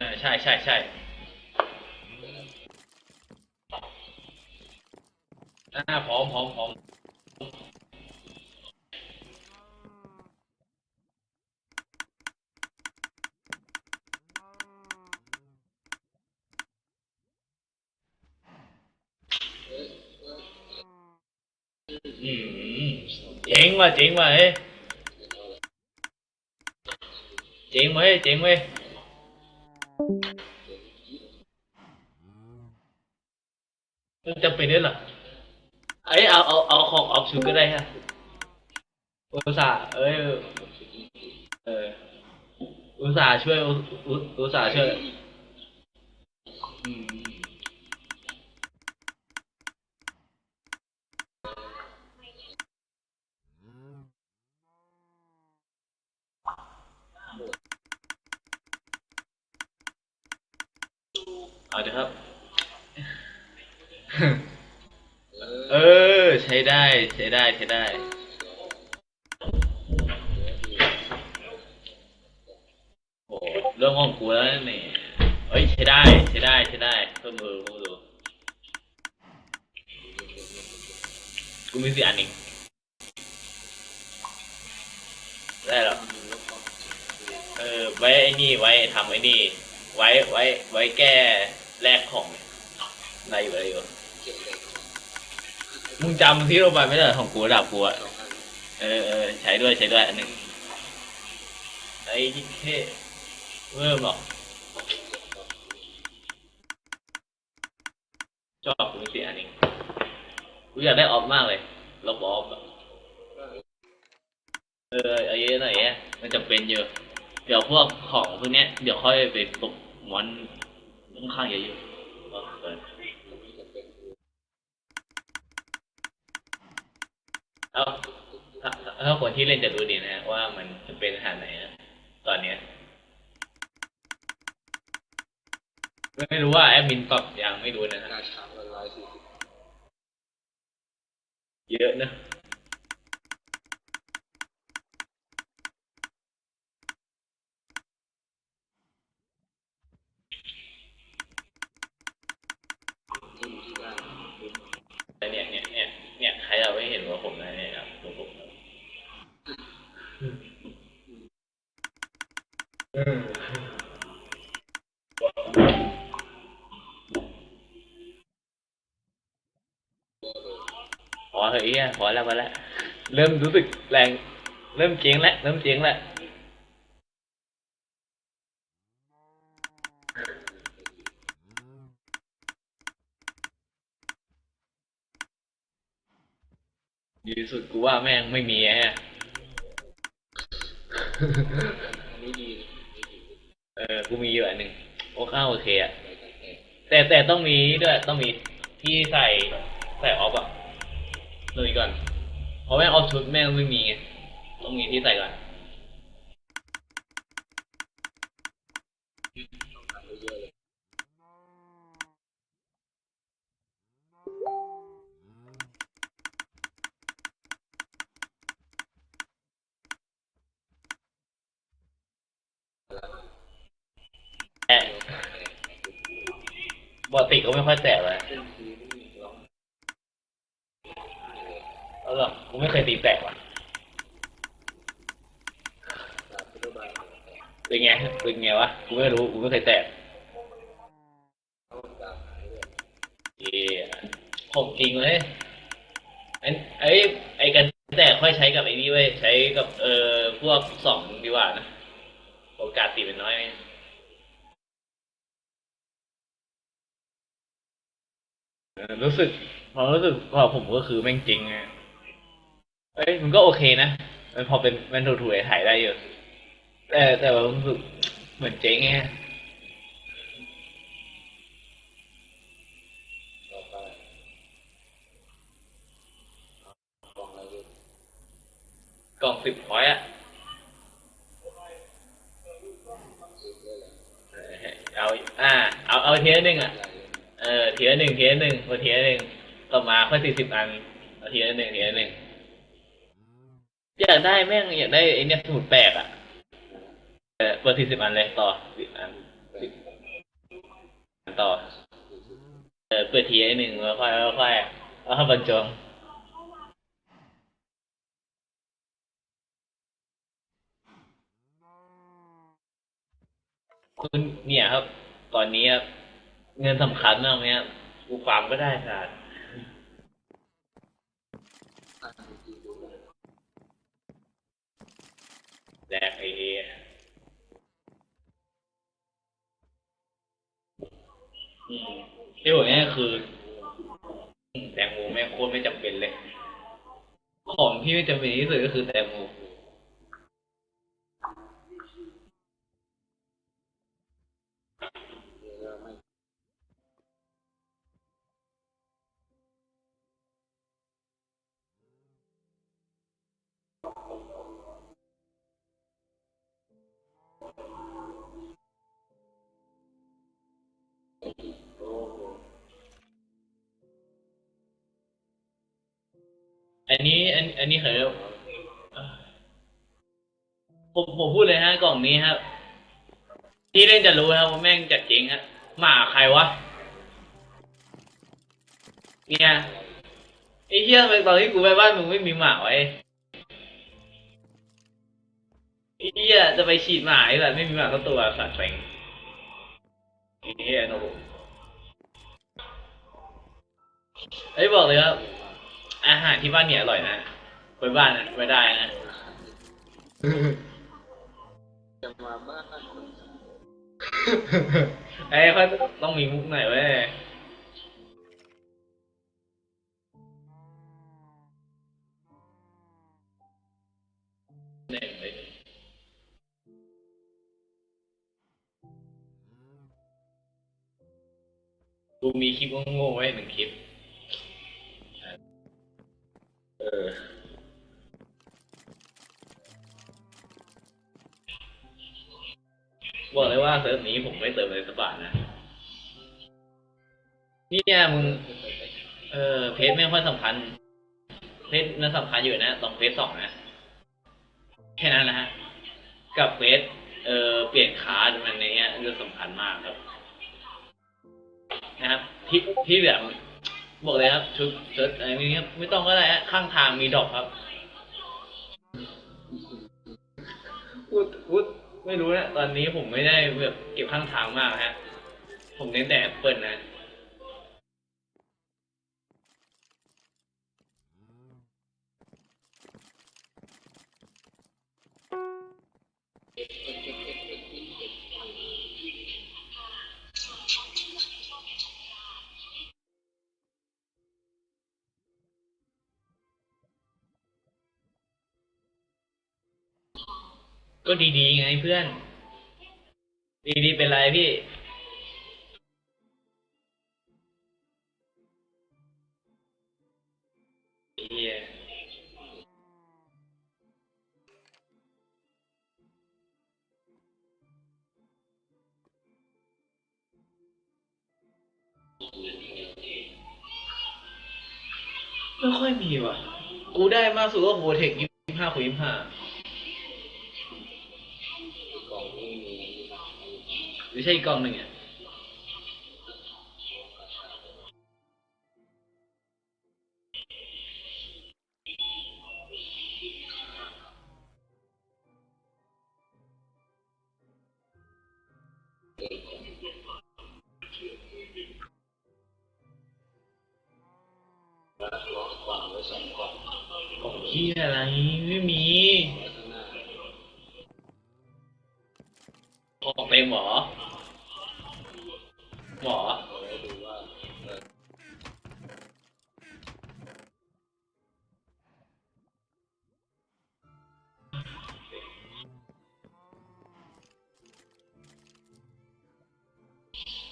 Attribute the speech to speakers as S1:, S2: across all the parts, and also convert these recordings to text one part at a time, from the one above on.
S1: อใช่ใช่ใช่อ่าพร้อมพร้อมพร้อมอืมเจ๋งว่ะเจ๋งว่ะเฮ้ยเจ๋งเว้ยเจ๋งเว้ย มันจะเป็นด้วยเหรอเอ้ยเอาเอาเอาของออกชุดก็ได้ฮะอุตส่าห์เอ้ยเอออุตส่าห์ช่วยอุอุอุตส่าห์ช่วยอืม เอาเดี๋ยวครับ เออ ใช้ได้ ใช้ได้ ใช้ได้ โอ้เรื่องของกูแล้วนี่เอ้ย ใช้ได้ ใช้ได้ ใช้ได้เพิ่มมือพิ่มมือกูมีสี่อันเองได้แล้วเออ ไว้ไอ้นี่ ไว้ทำไอ้นี่ ไว้ ไว้ ไว้แก้ แลกของอะไรอยู่อะไรอยู่มึงจำที่เราไปไม่ได้ของกูระดับกูอะเออเออใช้ด้วยใช้ด้วยอันหนึ่งไอ้ที่เท่เพิ่มหรอกชอบกูเสียอันนี้กูอยากได้ออฟมากเลยลบออฟอะเออไอ้เยอะหน่อยแยมันจำเป็นเยอะ เดี๋ยวพวกของพวกเนี้ย เดี๋ยวค่อยไปตกมอน ค่อนข้างเยอะๆเออเออเอาถ้าถ้าคนที่เล่นจะรู้ดีนะฮะว่ามันจะเป็นอาหารไหนนะตอนเนี้ยไม่รู้ว่าแอดมินปรับยังไม่รู้นะฮะ
S2: กาชาละลายสี่สิบ
S1: เยอะนะ
S2: ที่อยู่ที่บ้าน
S1: แต่เนี่ยเนี่ยเนี่ยเนี่ยใครเราไม่เห็นว่าผมนะเนี่ยครับตัวผมนะ พอเถอะไอ้ยพอแล้วพอแล้วเริ่มรู้สึกแรง เริ่มเจ๊งแล้วเริ่มเจ๊งแล้วดีที่สุดกูว่าแม่งไม่มีไอ้ฮะ
S2: อ
S1: อ กูมีอยู่อันหนึ่งโอ้ข้าโอเคอะ
S2: แต่
S1: แต่ต้องมีด้วยต้องมีที่ใส่ใส่ออฟอะลุยกก่อนเพราะแม่งออฟชุดแม่งไม่มีไงต้องมีที่ใส่ก่อน
S2: ต้องทำไปเยอะเลย
S1: แต่ ปกติก็ไม่ค่อยแตะเลย
S2: ซึ่งทีไม่มีร้อง
S1: เออกูไม่เคยตีแตะว่ะเป็นไงเป็นไงวะกูไม่รู้กูไม่เคยแตะ
S2: เขาตามหายเลย
S1: เย่ของจริงเลยไอ้ไอ้ไอ้กันแตะค่อยใช้กับไอ้นี่เว้ยใช้กับเออพวกสองดีกว่านะ โอกาสตีเป็นน้อยไหม เออ รู้สึกความรู้สึกของผมก็คือแม่งจริงไงเอ้ยมันก็โอเคนะมันพอเป็นมันถูๆถ่ายได้เยอะแต่แต่ว่ารู้สึกเหมือนเจ๊งไง
S2: กองอะไรเย
S1: กล่องสิบพอยอะ
S2: เอา
S1: อ่า เอา เอาเทียร์หนึ่งอะ
S2: เที
S1: ยร์หนึ่งเทียร์หนึ่งพอเทียร์หนึ่งต่อมาค่อยสี่สิบอันเอาทียร์หนึ่งเทียร์หนึ่งอยากได้แม่งอยากได้ไอเนี่ยสมุดแปลกอะเออเปิดสี่สิบอันเลยต่อสิบอันต่อเออเปิดทีไอหนึ่งแล้วค่อยแล้วค่อยแล้วค่อยบรรจงคุณเนี่ยครับ ตอนนี้ครับ เงินสำคัญมากเนี่ยกูฟาร์มก็ได้ค่ะ
S2: อ่าดูเลย
S1: แดกไอเออืมที่บอกเนี่ยคือแตงโมแม่งโคตรไม่จำเป็นเลย ของที่ไม่จำเป็นที่สุดก็คือแตงโม นนี้อันอันนี้เคยผมผมพูดเลยฮะกล่องนี้ครับ ที่เล่นจะรู้ครับว่าแม่งจัดจริงฮะหมาใครวะ เนี่ยไอ้เหี้ยไมตอนที่กูไปบ้านมึงไม่มีหมาไว้ไอ้เหี้ยจะไปฉีดหมาไอ้สัตว์ไม่มีหมาสักตัวสัตว์เซ็งไอ้เหี้ยโนไอ้บอกเลยครับ อาหารที่บ้านเนี่ยอร่อยนะไปบ้านนะไปได้นะ
S2: จะมาบ้าน
S1: ไอ้ยเขาต้องมีมุกหน่อยเว้ยเนี่ยเลยกูมีคลิปโง่ๆไว้หนึ่งคลิป เออ บอกเลยว่าเซิร์ฟนี้ผมไม่เติมเลยสักบาทนะ นี่เนี่ยมึง เออ เพจไม่ค่อยสำคัญ เพจมันสำคัญอยู่นะตรงเพจสองนะ แค่นั้นนะฮะ กับเพจเออเปลี่ยนคาดมันในเนี้ยเรื่องสำคัญมากครับ นะครับที่ที่แบบ บอกเลยครับชุดชุดอะไรนี้ครับไม่ต้องก็ได้ฮะข้างทางมีดอกครับพูดพูดไม่รู้นะตอนนี้ผมไม่ได้แบบเก็บข้างทางมากฮะ ผมเน้นแต่แอปเปิลนะ ก็ดีๆไงเพื่อน ดีๆเป็นไรพี่เหี้ยไม่ค่อยมีว่ะ กูได้มากสุดก็โฮเทคยี่สิบห้าคุยยี่สิบห้า หรือใช่อีกกล่องหนึ่งอะ
S2: อองไว้สองกล่อง
S1: กล่องที่อะไรไม่มี
S2: ไว้ข้างหน้า
S1: ขอเต็มเหรอ หมอ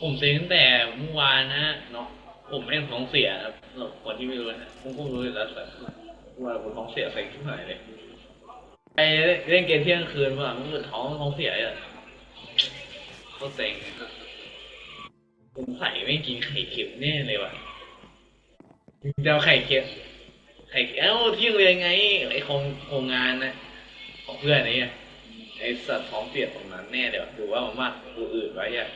S1: ผมเซ็งตั้งแต่เมื่อวานนะเนาะผมแม่งท้องเสียครับสำหรับคนที่ไม่รู้นะผมก็รู้อยู่แล้วแต่ว่าผมท้องเสียเซ็งที่ไหนเลยไอเล่นเกมเที่ยงคืนว่ะมันก็ท้องท้องเสียอะก็เซ็ง ผมไข่ไม่กินไข่เค็มแน่เลยว่ะจะเอาไข่เค็มไข่เอ้าที่โรงเรียนไงไอโครงโครงงานนะของเพื่อนไอ้เนี่ยไอสัตว์ท้องเปียกตรงนั้นแน่เดี๋ยวดูว่ามันมากกูอื่นไว้อะ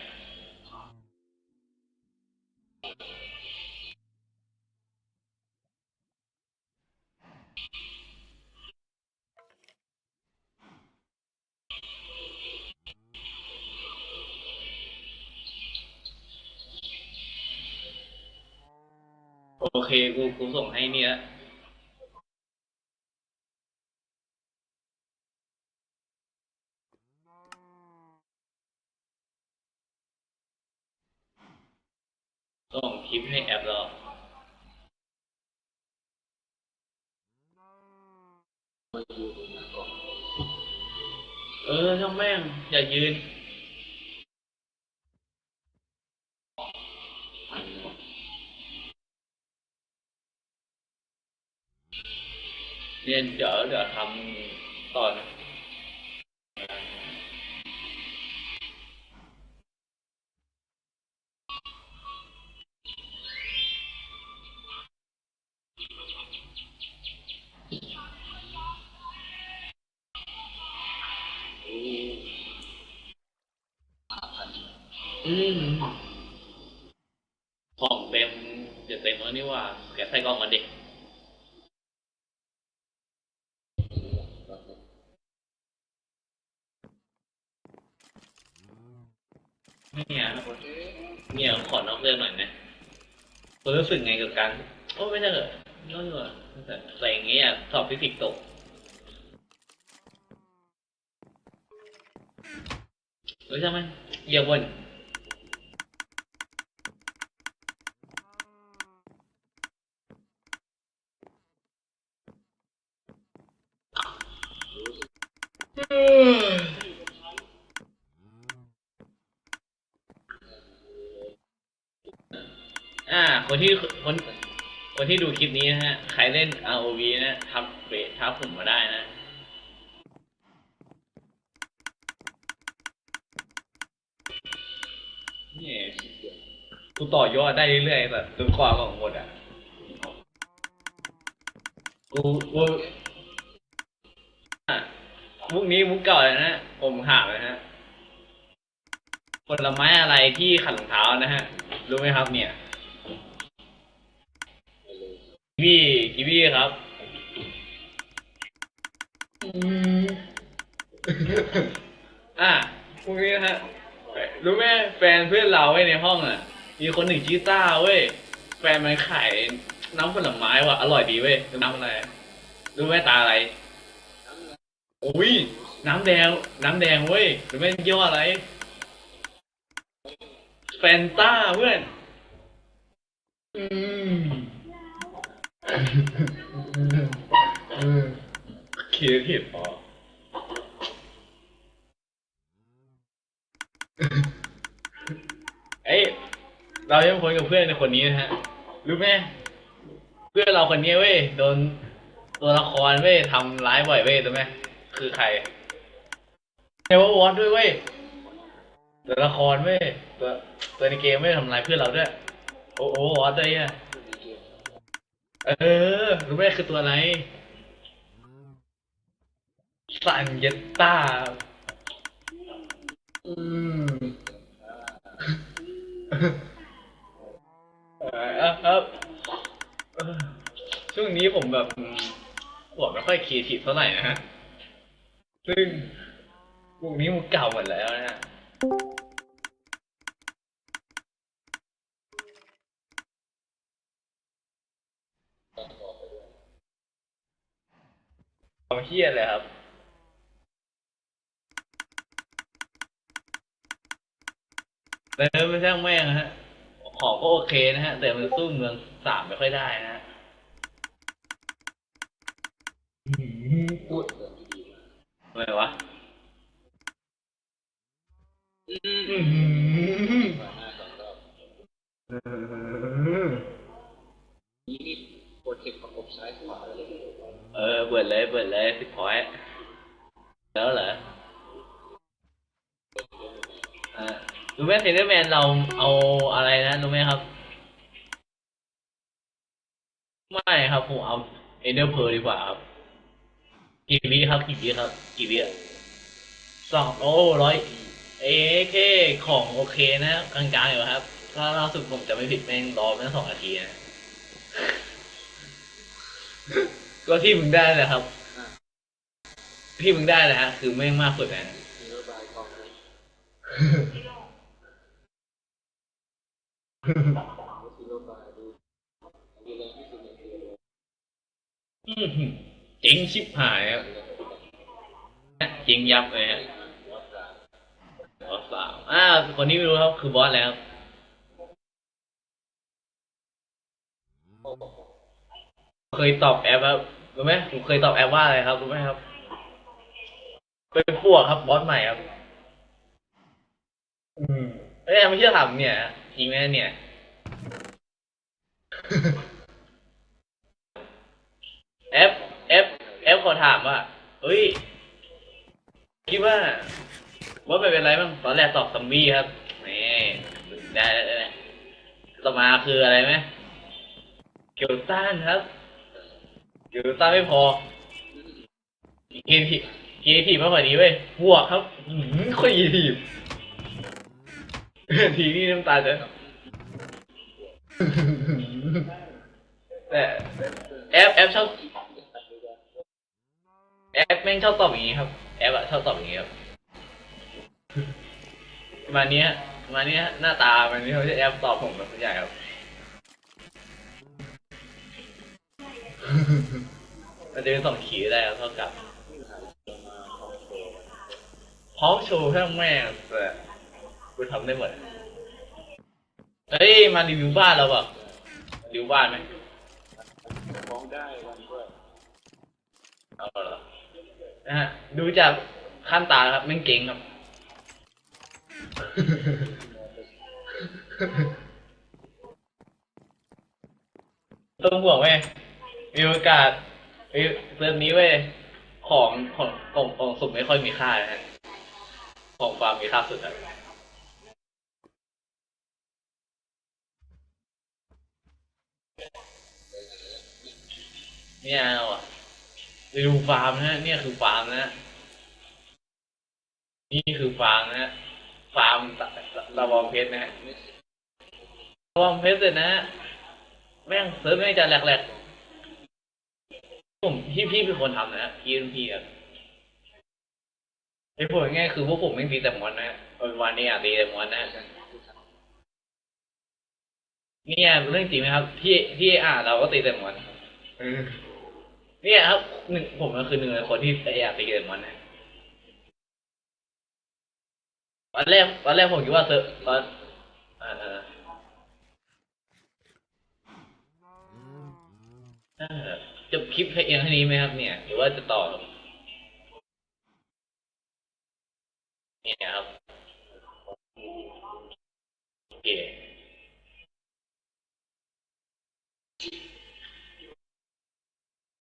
S1: โอเคกูกูส่งให้เนี่ย ส่งคลิปให้แอปแล้ว
S2: มาอท้อง
S1: เออช่างแม่ง อย่ายืน เรียนเดี๋ยวเดี๋ยวทำต่อนะ เนี่ยเนี่ยขอนอกเรื่องหน่อยนะคุณรู้สึกไงกับการโอ้ไม่ใช่เหรอน้อนเหรออะไรอย่างเงี้ยสอบฟิสิกส์ตกเออใช่ไหมอย่าบ่น
S2: รู้สึก
S1: อ่า คนที่คนคนที่ดูคลิปนี้นะฮะ ใครเล่น ROV นะทับเบสทับผมมาได้นะนี่กูต่อยอดได้เรื่อยๆแบบจนความของหมดอะ กูกูมุกนี้มุกเก่าเลยนะผมถามนะฮะผลไม้อะไรที่ขัดรองเท้านะฮะ รู้ไหมครับเนี่ย
S2: ไม่รู้
S1: กี วีกีวีครับ อะพวกนี้นะฮะ รู้ไหมแฟนเพื่อนเราไว้ยในห้องอะ มีคนหนึ่งชื่อต้าเว้ย แฟนมันขายน้ำผลไม้ว่ะ อร่อยดีเว้ย น้ำอะไร รู้ไหมตาอะไร
S2: น้ำเงิน
S1: โอ้ย น้ำแดง น้ำแดงเว้ย รู้ไหมยี่ห้ออะไร แฟนต้าเพื่อน อืม คิดผิดพอเอ้ยเรายังคุยกับเพื่อนในคนนี้นะฮะ รู้ไหมเพื่อนเราคนนี้เว้ยโดนตัวละครเว้ยทำร้ายบ่อยเว้ยรู้ไหมคือใครเนวอร์ด้วยเว้ยตัวละครเว้ยตัวตัวในเกมไม่ทำร้ายเพื่อนเราด้วยโอ้โหวอร์ด้วยอะ
S2: ผู้ดีเกม
S1: เออรู้ไหมคือตัวอะไร สันเยตตาอืมเออครับเออช่วงนี้ผมแบบหัวไม่ค่อยครีเอทีฟเท่าไหร่นะฮะ ซึ่งพวกนี้มันเก่าหมดแล้วนะฮะ เฮี้ยเลยครับ แต่ไม่ใช่างแม่งนะฮะ ของก็โอเคนะฮะ แต่มันสู้เมืองสามไม่ค่อยได้นะฮะ
S2: พูดเรื่องดีๆมา
S1: อะไรวะ
S2: อื
S1: อื้อ
S2: ม
S1: หือ
S2: มาหน้าสองรอบนี่นี่โปรเทคประกบซ้ายขวาเลย
S1: เออ เปิดเลยเปิดเลยสิบพอยแล้วเหรออ่ารู้ไหมเทนเดอร์แมนเราเอาอะไรนะรู้ไหมครับ ไม่ครับผมเอาเอเดอร์เพร์ดีกว่าครับกี่วิครับกี่วิครับกี่วิอะสองโอ้ร้อยเอเคของโอเคนะกลางๆอยู่ครับถ้าล่าสุดผมจะไม่ผิดแม่งรอแม่งสองนาทีนะ ก็ที่มึงได้แหละครับ ที่มึงได้แหละฮะคือแม่งมากสุดนะ
S2: มีโรบายกองเลยมีโรบายดูดูแรงที่สุดในเกมเลย
S1: อื้อหือเจ๋งชิบหายครับเจ๋งยับเลยฮะบอสสามอ่าคนที่ไม่รู้ครับคือบอสแล้ว เคยตอบแอปครับ รู้ไหมผมเคยตอบแอปว่าอะไรครับรู้ไหมครับ เป็นพวกครับบอสใหม่ครับ อืมเอ้ยไม่เชื่อถามเนี่ยจริงไหมเนี่ย แอปแอปแอปขอถามว่าเอ้ย คิดว่าว่าไม่เป็นไรบ้างตอนแรกตอบซัมบี้ครับนี่ได้ได้ได้ต่อมาคืออะไรไหมเกียวต้านครับ เกียวต้าไม่พอเกทีเกทีมากกว่านี้เว้ยบวกครับอืมค่อยทีมทีนี่น้ำตาจะแต่แอปแอปชอบแอปแม่งชอบตอบอย่างนี้ครับ แอปอะชอบตอบอย่างนี้ครับมาณนี้ฮะประมาณนี้ฮะหน้าตามันนี้เขาจะแอปตอบผมแบบใหญ่ครับ มันจะเป็นสองขีดได้ครับเท่ากับพร้อมโชว์ทั้งแม่งแต่กูทำได้หมดเฮ้ย มารีวิวบ้านเราเปล่ารีวิวบ้านไหม
S2: ฟ้องได้วันด้วย
S1: เอาเหรอนะฮะ ดูจากขั้นตาครับแม่งเก่งครับ ต้องห่วงเว้ย มีโอกาสเอ้ยเซิร์ฟนี้เว้ยของของของของสุดไม่ค่อยมีค่านะฮะของฟาร์มมีค่าสุดอะเนี่ยเอาอะไปดูฟาร์มนะฮะเนี่ยคือฟาร์มนะฮะนี่คือฟาร์มนะฮะฟาร์มตะตะตะวองเพชรนะฮะตะวองเพชรเสร็จนะฮะแม่งเซิร์ฟแม่งจะแหลกๆ ผมพี่พี่เป็นคนทำนะฮะพี่เป็นพี่ครับไอ้ผลง่ายๆคือพวกผมไม่ตีแต่มอนนะฮะวันนี้อะตีแต่มอนนะฮะเนี่ยเรื่องจริงไหมครับ ที่ที่อ่าเราก็ตีแต่มอนเออเนี่ยครับหนึ่งผมก็คือหนึ่งในคนที่อยากตีแต่มอนนะตอนแรกตอนแรกผมคิดว่าเซิร์ฟตอนออเออเออ จะคลิปให้เองเท่านี้ไหมครับ เนี่ย หรือว่าจะต่อเนี่ยครับโอเค